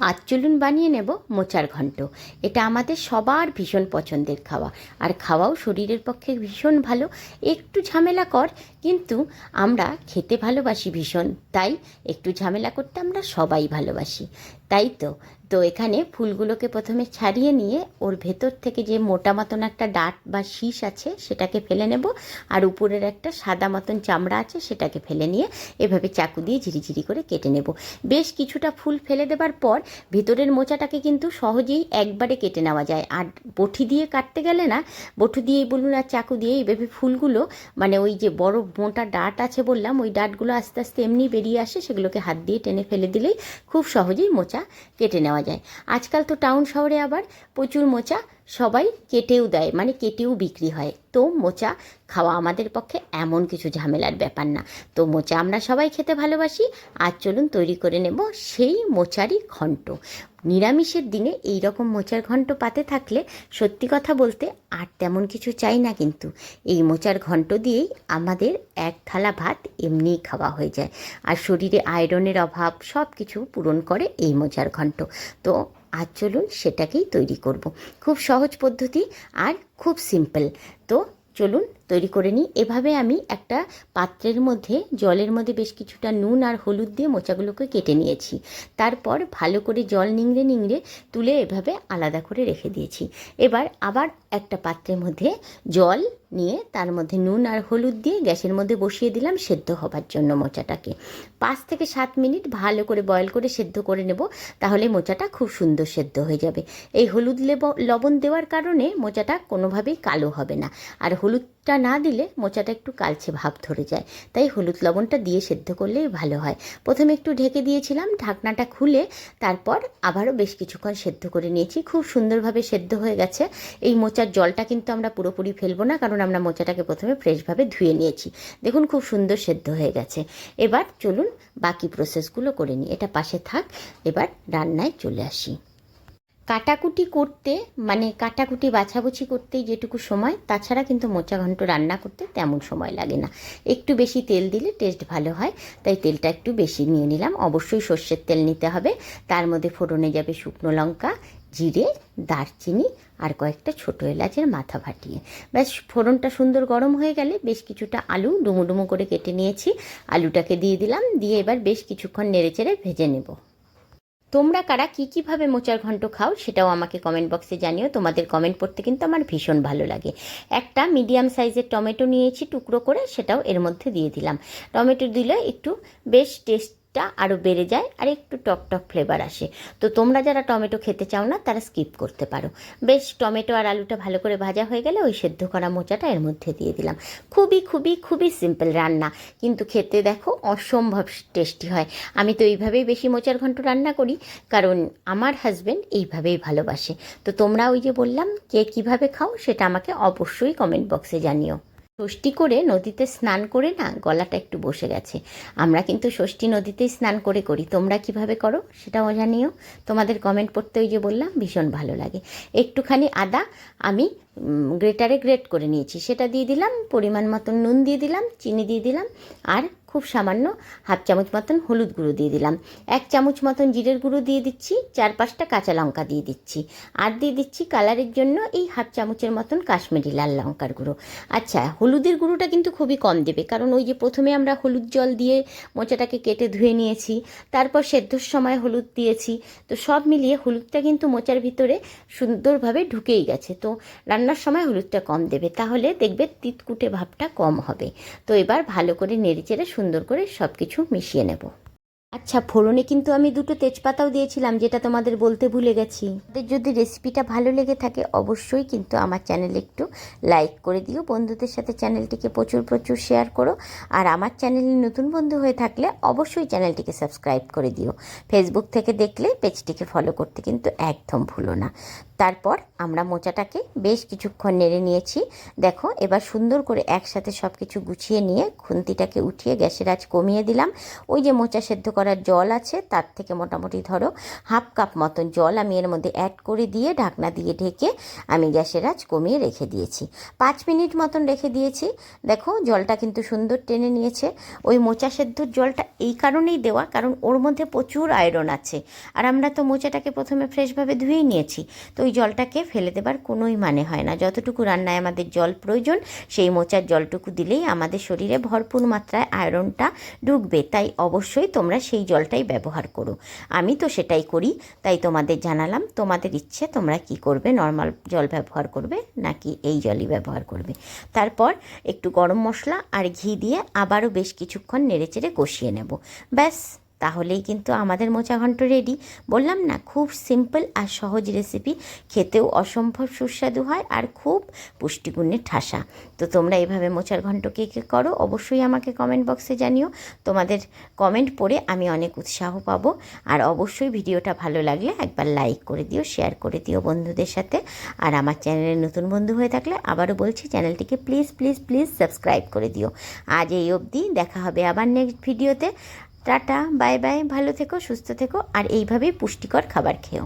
আজ চলুন বানিয়ে নেব মোচার ঘন্ট। এটা আমাদের সবার ভীষণ পছন্দের খাওয়া। আর খাওয়াও শরীরের পক্ষে ভীষণ ভালো। একটু ঝামেলা কর, কিন্তু আমরা খেতে ভালোবাসি ভীষণ। তাই একটু ঝামেলা করতে আমরা সবাই ভালোবাসি। তাই তো। তো এখানে ফুলগুলোকে প্রথমে ছাড়িয়ে নিয়ে ওর ভেতর থেকে যে মোটা মতন একটা ডাট বা শীষ আছে সেটাকে ফেলে নেব আর উপরের একটা সাদা মতন চামড়া আছে সেটাকে ফেলে নিয়ে এভাবে চাকু দিয়ে ঝিরিঝিরি করে কেটে নেব। বেশ কিছুটা ফুল ফেলে দেবার পর ভেতরের মোচাটাকে কিন্তু সহজেই একবারে কেটে নেওয়া যায়। আর বটি দিয়ে কাটতে গেলে না বটি দিয়েই বলুন আর চাকু দিয়ে এইভাবে ফুলগুলো মানে ওই যে বড় মোটা ডাট আছে বললাম, ওই ডাটগুলো আস্তে আস্তে এমনি বেরিয়ে আসে, সেগুলোকে হাত দিয়ে টেনে ফেলে দিলেই খুব সহজেই মোচা কেটে নেওয়া যায়। আজকাল তো টাউন শহরে আবার প্রচুর মোচা সবাই কেটেও দেয় মানে কেটেও বিক্রি হয়। তো মোচা খাওয়া আমাদের পক্ষে এমন কিছু ঝামেলার ব্যাপার না। তো মোচা আমরা সবাই খেতে ভালোবাসি। আর চলুন তৈরি করে নেব সেই মোচারই ঘন্ট। নিরামিষের দিনে এই রকম মোচার ঘন্ট পাতে থাকলে সত্যি কথা বলতে আর তেমন কিছু চাই না কিন্তু। এই মোচার ঘন্ট দিয়েই আমাদের এক থালা ভাত এমনিই খাওয়া হয়ে যায়। আর শরীরে আয়রনের অভাব সব কিছু পূরণ করে এই মোচার ঘন্ট। তো আজ চলুন সেটাকেই তৈরি করব। খুব সহজ পদ্ধতি আর খুব সিম্পল তো চলুন তৈরি করে নিই। এভাবে আমি একটা পাত্রের মধ্যে, জলের মধ্যে বেশ কিছুটা নুন আর হলুদ দিয়ে মোচাগুলোকে কেটে নিয়েছি। তারপর ভালো করে জল নিংড়ে নিংড়ে তুলে এভাবে আলাদা করে রেখে দিয়েছি। এবার আবার একটা পাত্রের মধ্যে জল নিয়ে তার মধ্যে নুন আর হলুদ দিয়ে গ্যাসের মধ্যে বসিয়ে দিলাম সেদ্ধ হবার জন্য মোচাটাকে। পাঁচ থেকে সাত মিনিট ভালো করে বয়ল করে সেদ্ধ করে নেব, তাহলে মোচাটা খুব সুন্দর সেদ্ধ হয়ে যাবে। এই হলুদ লেব, লবণ দেওয়ার কারণে মোচাটা কোনোভাবেই কালো হবে না। আর হলুদটা না দিলে মোচাটা একটু কালচে ভাব ধরে যায়। তাই হলুদ লবণটা দিয়ে সেদ্ধ করলেই ভালো হয়। প্রথমে একটু ঢেকে দিয়েছিলাম, ঢাকনাটা খুলে তারপর আবারও বেশ কিছুক্ষণ সেদ্ধ করে নিয়েছি। খুব সুন্দরভাবে সেদ্ধ হয়ে গেছে। এই মোচার জলটা কিন্তু আমরা পুরোপুরি ফেলব না, কারণ আমরা মোচাটাকে প্রথমে ফ্রেশভাবে ধুয়ে নিয়েছি। দেখুন খুব সুন্দর সেদ্ধ হয়ে গেছে। এবার চলুন বাকি প্রসেসগুলো করে নিই। এটা পাশে থাক, এবার রান্নায় চলে আসি। কাটাকুটি করতে মানে কাটাকুটি বাছাবুছি করতেই যেটুকু সময়, তাছাড়া কিন্তু মোচা ঘন্ট রান্না করতে তেমন সময় লাগে না। একটু বেশি তেল দিলে টেস্ট ভালো হয়, তাই তেলটা একটু বেশি নিয়ে নিলাম। অবশ্যই সর্ষের তেল নিতে হবে। তার মধ্যে ফোড়নে যাবে শুকনো লঙ্কা, জিরে, দারচিনি আর কয়েকটা ছোটো এলাচের মাথা ফাটিয়ে। ব্যাস, ফোড়নটা সুন্দর গরম হয়ে গেলে বেশ কিছুটা আলু ডুমো ডুমো করে কেটে নিয়েছি। আলুটাকে দিয়ে দিলাম, দিয়ে এবার বেশ কিছুক্ষণ নেড়ে চেড়ে ভেজে নেব। তোমরা কারা, কী, কীভাবে মোচার ঘন্ট খাও সেটাও আমাকে কমেন্ট বক্সে জানিও। তোমাদের কমেন্ট পড়তে কিন্তু আমার ভীষণ ভালো লাগে। একটা মিডিয়াম সাইজের টমেটো নিয়েছি টুকরো করে, সেটাও এর মধ্যে দিয়ে দিলাম। টমেটো দিলে একটু বেশ টেস্টটা আরও বেড়ে যায় আর একটু টক টক ফ্লেভার আসে। তো তোমরা যারা টমেটো খেতে চাও না, তারা স্কিপ করতে পারো। বেশ, টমেটো আর আলুটা ভালো করে ভাজা হয়ে গেলে ওই সেদ্ধ করা মোচাটা এর মধ্যে দিয়ে দিলাম। খুবই খুবই খুবই সিম্পল রান্না, কিন্তু খেতে দেখো অসম্ভব টেস্টি হয়। আমি তো এইভাবেই বেশি মোচার ঘন্ট রান্না করি, কারণ আমার হাজব্যান্ড এইভাবেই ভালোবাসে। তো তোমরা ওই যে বললাম, কে কীভাবে খাও সেটা আমাকে অবশ্যই কমেন্ট বক্সে জানিও। ষষ্ঠী করে নদীতে স্নান করে না গলাটা একটু বসে গেছে। আমরা কিন্তু ষষ্ঠী নদীতেই স্নান করে করি। তোমরা কীভাবে করো সেটা জানিও। তোমাদের কমেন্ট পড়তে ওই যে বললাম, ভীষণ ভালো লাগে। একটুখানি আদা আমি গ্রেটারে গ্রেট করে নিয়েছি। সেটা দিয়ে দিলাম, পরিমাণ মতন নুন দিয়ে দিলাম, চিনি দিয়ে দিলাম, আর খুব সামান্য হাফ চামচ মতন হলুদ গুঁড়ো দিয়ে দিলাম। এক চামচ মতন জিরের গুঁড়ো দিয়ে দিচ্ছি, চার পাঁচটা কাঁচা লঙ্কা দিয়ে দিচ্ছি। আর দিয়ে দিচ্ছি কালারের জন্য এই হাফ চামচের মতন কাশ্মীরি লাল লঙ্কার গুঁড়ো। আচ্ছা হলুদের গুঁড়োটা কিন্তু খুবই কম দেবে, কারণ ওই যে প্রথমে আমরা হলুদ জল দিয়ে মোচাটাকে কেটে ধুয়ে নিয়েছি, তারপর সেদ্ধর সময় হলুদ দিয়েছি, তো সব মিলিয়ে হলুদটা কিন্তু মোচার ভিতরে সুন্দরভাবে ঢুকেই গেছে। তো রান্নার সময় হলুদটা কম দেবে, তাহলে দেখবে তিতকুটে ভাবটা কম হবে। তো এবার ভালো করে নেড়েচেড়ে সুন্দর করে সব কিছু মিশিয়ে নেব। আচ্ছা ফোড়নে কিন্তু আমি দুটো তেজপাতাও দিয়েছিলাম, যেটা তোমাদের বলতে ভুলে গেছি। যদি রেসিপিটা ভালো লেগে থাকে, অবশ্যই কিন্তু আমার চ্যানেলে একটু লাইক করে দিও। বন্ধুদের সাথে চ্যানেলটিকে প্রচুর প্রচুর শেয়ার করো। আর আমার চ্যানেলে নতুন বন্ধু হয়ে থাকলে অবশ্যই চ্যানেলটিকে সাবস্ক্রাইব করে দিও। ফেসবুক থেকে দেখলে পেজটিকে ফলো করতে কিন্তু একদম ভুলো না। তারপর আমরা মোচাটাকে বেশ কিছুক্ষণ নেড়ে নিয়েছি। দেখো, এবার সুন্দর করে একসাথে সব কিছু গুছিয়ে নিয়ে খুন্তিটাকে উঠিয়ে গ্যাসের আঁচ কমিয়ে দিলাম। ওই যে মোচা সেদ্ধ করার জল আছে, তার থেকে মোটামুটি ধরো হাফ কাপ মতন জল আমি এর মধ্যে অ্যাড করে দিয়ে ঢাকনা দিয়ে ঢেকে আমি গ্যাসের আঁচ কমিয়ে রেখে দিয়েছি। পাঁচ মিনিট মতন রেখে দিয়েছি। দেখো জলটা কিন্তু সুন্দর টেনে নিয়েছে। ওই মোচা সেদ্ধর জলটা এই কারণেই দেওয়া, কারণ ওর মধ্যে প্রচুর আয়রন আছে। আর আমরা তো মোচাটাকে প্রথমে ফ্রেশভাবে ধুয়ে নিয়েছি, তো ওই জলটাকে ফেলে দেবার কোনোই মানে হয় না। যতটুকু রান্নায় আমাদের জল প্রয়োজন, সেই মোচার জলটুকু দিলেই আমাদের শরীরে ভরপুর মাত্রায় আয়রনটা ঢুকবে। তাই অবশ্যই তোমরা সেই জলটাই ব্যবহার করো। আমি তো সেটাই করি, তাই তোমাদের জানালাম, তোমাদের ইচ্ছে, তোমরা কি করবে? নর্মাল জল ব্যবহার করবে, নাকি এই জলই ব্যবহার করবে? তারপর একটু গরম মশলা আর ঘি দিয়ে আবারও বেশ কিছুক্ষণ নেড়েচেড়ে কষিয়ে নেব। ব্যাস। তাহলেই কিন্তু আমাদের মোচা ঘন্ট রেডি বললাম না, খুব সিম্পল আর সহজ রেসিপি খেতেও অসম্ভব সুস্বাদু হয় আর খুব পুষ্টিগুণে ঠাসা। তো তোমরা এভাবে মোচার ঘন্ট কে কে করো, অবশ্যই আমাকে কমেন্ট বক্সে জানিও। তোমাদের কমেন্ট পড়ে আমি অনেক উৎসাহ পাবো। আর অবশ্যই ভিডিওটা ভালো লাগলে একবার লাইক করে দিও শেয়ার করে দিও বন্ধুদের সাথে। আর আমার চ্যানেলে নতুন বন্ধু হয়ে থাকলে আবারও বলছি চ্যানেলটিকে প্লিজ প্লিজ প্লিজ সাবস্ক্রাইব করে দিও। আজ এই অবধি দেখা হবে আবার নেক্সট ভিডিওতে টাটা বাই বাই ভালো থেকো সুস্থ থেকো আর এইভাবেই পুষ্টিকর খাবার খেও।